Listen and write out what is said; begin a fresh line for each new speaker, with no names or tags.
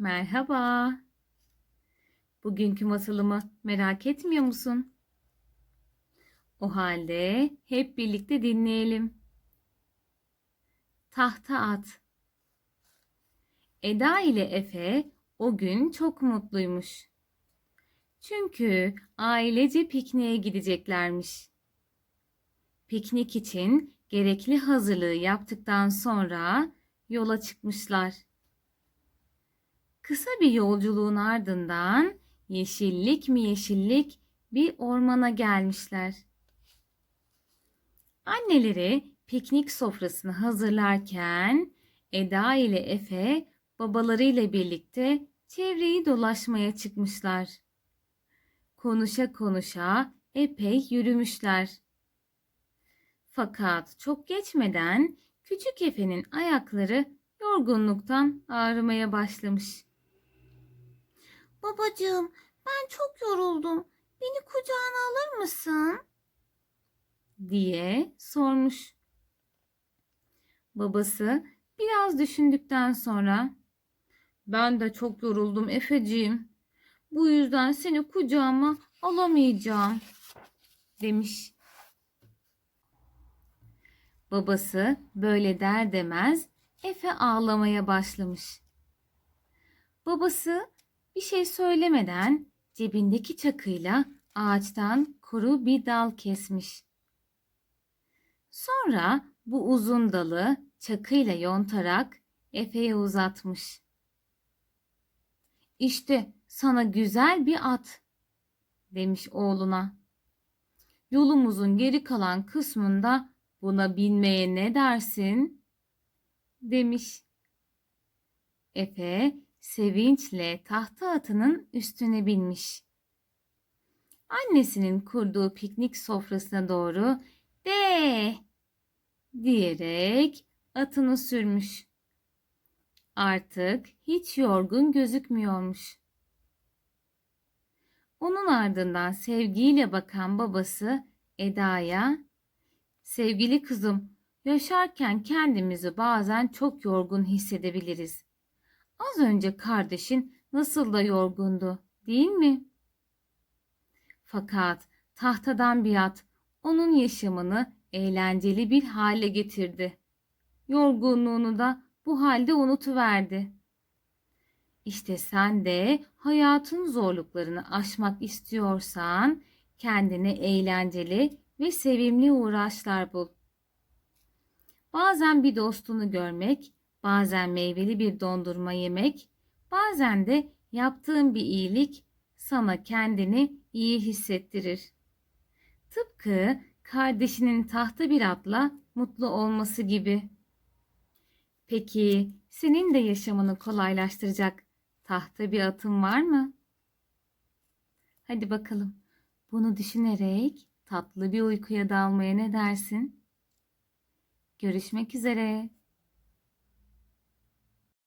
Merhaba. Bugünkü masalımı merak etmiyor musun? O halde hep birlikte dinleyelim. Tahta at. Eda ile Efe o gün çok mutluymuş. Çünkü ailece pikniğe gideceklermiş. Piknik için gerekli hazırlığı yaptıktan sonra yola çıkmışlar. Kısa bir yolculuğun ardından yeşillik mi yeşillik bir ormana gelmişler. Anneleri piknik sofrasını hazırlarken Eda ile Efe babalarıyla birlikte çevreyi dolaşmaya çıkmışlar. Konuşa konuşa epey yürümüşler. Fakat çok geçmeden küçük Efe'nin ayakları yorgunluktan ağrımaya başlamış.
Babacığım, ben çok yoruldum. Beni kucağına alır mısın?
diye sormuş. Babası biraz düşündükten sonra ben de çok yoruldum Efeciğim. Bu yüzden seni kucağıma alamayacağım demiş. Babası böyle der demez Efe ağlamaya başlamış. Babası bir şey söylemeden cebindeki çakıyla ağaçtan kuru bir dal kesmiş. Sonra bu uzun dalı çakıyla yontarak Efe'ye uzatmış. İşte sana güzel bir at demiş oğluna. Yolumuzun geri kalan kısmında buna binmeye ne dersin? demiş. Efe sevinçle tahta atının üstüne binmiş. Annesinin kurduğu piknik sofrasına doğru de diyerek atını sürmüş. Artık hiç yorgun gözükmüyormuş. Onun ardından sevgiyle bakan babası Eda'ya "Sevgili kızım, yaşarken kendimizi bazen çok yorgun hissedebiliriz. Az önce kardeşin nasıl da yorgundu, değil mi?" Fakat tahtadan bir at onun yaşamını eğlenceli bir hale getirdi. Yorgunluğunu da bu halde unutuverdi. İşte sen de hayatın zorluklarını aşmak istiyorsan kendine eğlenceli ve sevimli uğraşlar bul. Bazen bir dostunu görmek, bazen meyveli bir dondurma yemek, bazen de yaptığın bir iyilik sana kendini iyi hissettirir. Tıpkı kardeşinin tahta bir atla mutlu olması gibi. Peki senin de yaşamını kolaylaştıracak tahta bir atın var mı? Hadi bakalım. Bunu düşünerek tatlı bir uykuya dalmaya ne dersin? Görüşmek üzere.